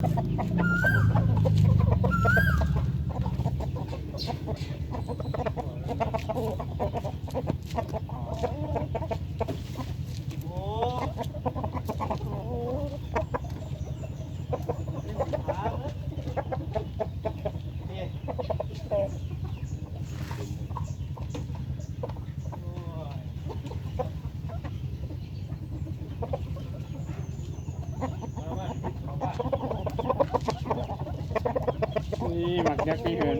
Oh, my God. หมักยักษ์พี่เหิน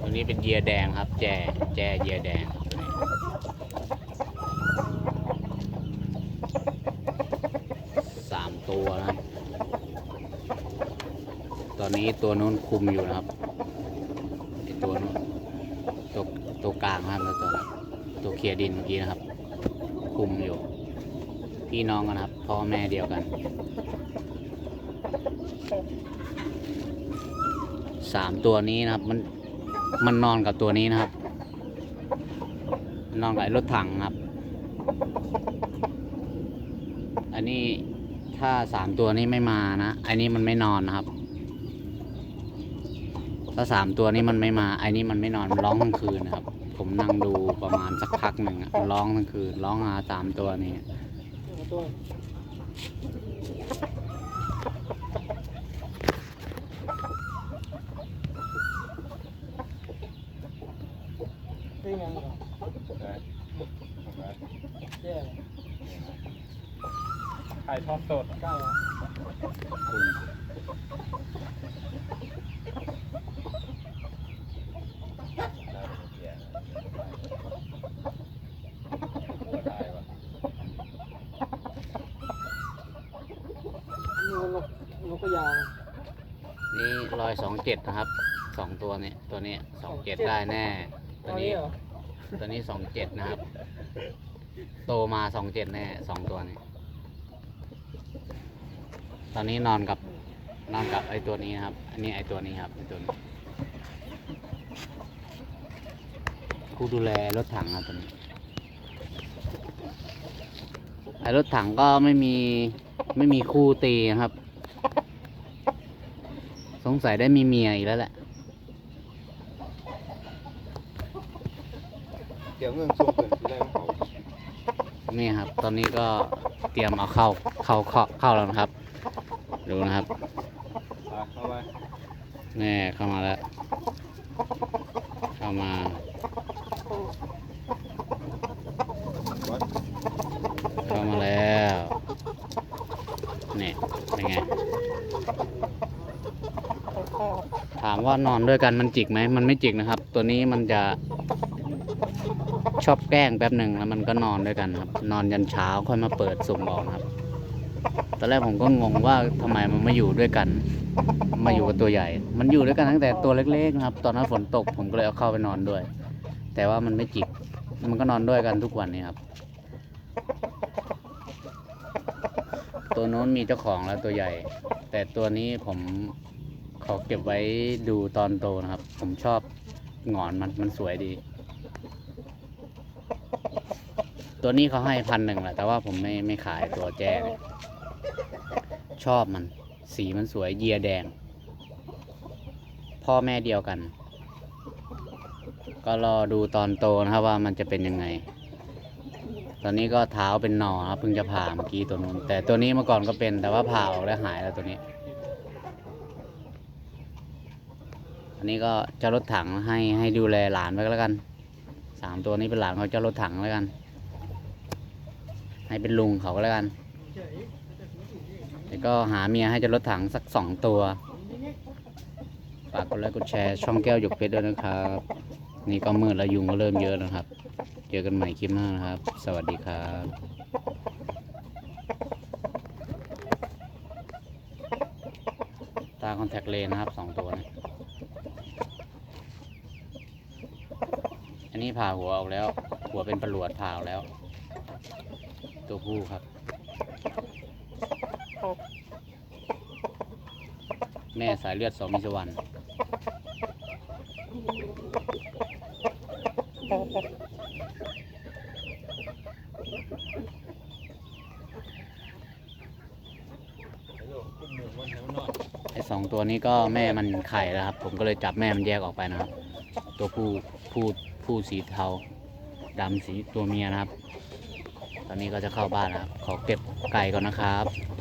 ตัวนี้เป็นเยียแดงครับ แจ แจเยียแดงสาม ตัวนะครับ ตอนนี้ตัวนู้นคุมอยู่นะครับไอตัวนู้นตัวตัวกลางนะครับแล้วตัวตัวเคลียดินเมื่อกี้นะครับ คุมอยู่ พี่น้องกันครับพ่อแม่เดียวกัน สามตัวนี้นะครับ มันมันนอนกับตัวนี้นะครับ นอนกับรถถังครับ อันนี้ ถ้าสามตัวนี้ไม่มานะอันนี้มันไม่นอนนะครับ ถ้าสามตัวนี้มันไม่มาไอ้นี้มันไม่นอนมันร้องทั้งคืนนะครับ ผมนั่งดูประมาณสักพักหนึ่งอะมันร้องทั้งคืนร้องหาสามตัวนี้ ถ่ายทอดสดนกกระยางนี่รอยสองเจ็ดนะครับสองตัวนี้ตัวนี้สองเจ็ดได้แน่ ตัวนี้เหรอตัวนี้สองเจ็ดนะครับ โตมาสองเจ็ดแน่สองตัวนี้ ตอนนี้นอนกับนอนกับไอตัวนี้นะครับ อันนี้ไอตัวนี้ครับไอตัวนี้ผู้ดูแลรถถังครับตัวนี้ ไอรถถังก็ไม่มีไม่มีคู่ตีนะครับ สงสัยได้มีเมียอีกแล้วแหละเดี๋ยวเงินส่งเกินที่แรกเขา นี่ครับ ตอนนี้ก็เตรียมเอาเข้าเข้าเข้าเข้าแล้วนะครับ ดูนะครับเข้าไปแน่เข้ามาแล้ว เข้ามาเข้ามาแล้วนี่เป็นไงถามว่านอนด้วยกันมันจิกไหมมันไม่จิกนะครับ ตัวนี้มันจะ ชอบแกล้งแป๊บหนึ่งแล้วมันก็นอนด้วยกันครับ นอนยันเช้าค่อยมาเปิดสุ่มออกครับตอนแรกผมก็งงว่าทำไมมันมาอยู่ด้วยกัน มาอยู่กับตัวใหญ่ มันอยู่ด้วยกันตั้งแต่ตัวเล็กๆครับ ตอนนั้นฝนตกผมก็เลยเอาเข้าไปนอนด้วย แต่ว่ามันไม่จิกมันก็นอนด้วยกันทุกวันนี้ครับ ตัวโน้นมีเจ้าของแล้วตัวใหญ่ แต่ตัวนี้ผมขอเก็บไว้ดูตอนโตนะครับ ผมชอบงอนมันมันสวยดี ตัวนี้เขาให้พันหนึ่งแหละแต่ว่าผมไม่ไม่ขายตัวแจ้เนี่ยชอบมัน สีมันสวยเยียแดง พ่อแม่เดียวกัน ก็รอดูตอนโตนะครับว่ามันจะเป็นยังไง ตอนนี้ก็เท้าเป็นหนอครับเพิ่งจะผ่าเมื่อกี้ตัวนู้นแต่ตัวนี้เมื่อก่อนก็เป็นแต่ว่าผ่าออกแล้วหายแล้วตัวนี้ อันนี้ก็เจ้ารถถังให้ให้ดูแลหลานไว้ก็แล้วกันสามตัวนี้เป็นหลานเของเจ้ารถถังแล้วกัน ให้เป็นลุงเขาก็แล้วกันแล้วก็หาเมียให้เจ้ารถถังสักสองตัว ฝากกดไลค์กดแชร์ช่องแก้วหยกเพชรด้วยนะครับ นี่ก็มืดแล้วยุงก็เริ่มเยอะแล้วนะครับ เจอกันใหม่คลิปหน้านะครับ สวัสดีครับตาคอนแทคเลนนะครับสองตัวนี้อันนี้ผ่าหัวออกแล้ว หัวเป็นประหลวดผ่าออกแล้ว ตัวตัวผู้ครับ แม่สายเลือดสองมิชวันไอ้สองตัวนี้ก็แม่มันไข่แล้วครับ ผมก็เลยจับแม่มันแยกออกไปนะครับ ตัวผู้ผู้ผู้สีเทาดำสีตัวเมียนะครับ ตอนนี้ก็จะเข้าบ้านแล้วครับ ขอเก็บไก่ก่อนนะครับ